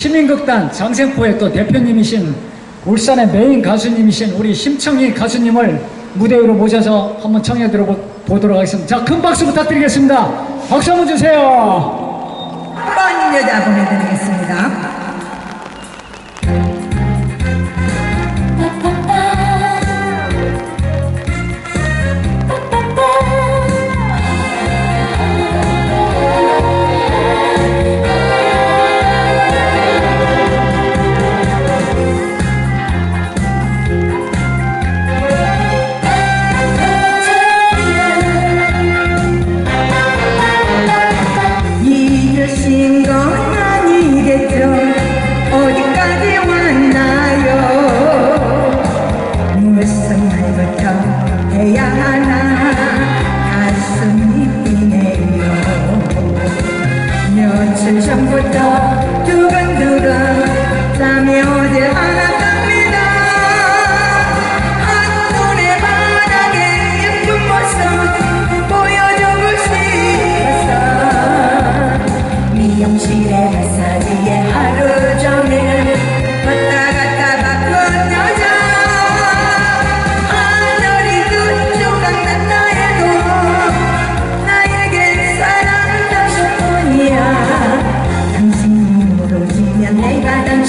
시민극단 장생포의 또 대표님이신 울산의 메인 가수님이신 우리 심청희 가수님을 무대 위로 모셔서 한번 청해 들어보도록 하겠습니다. 자, 큰 박수 부탁드리겠습니다. 박수 한번 주세요. 오지면 내가 당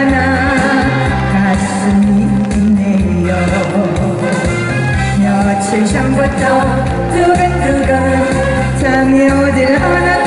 하나 가슴이 뛰네요. 며칠 전부터 두근두근 잠이 오질 않아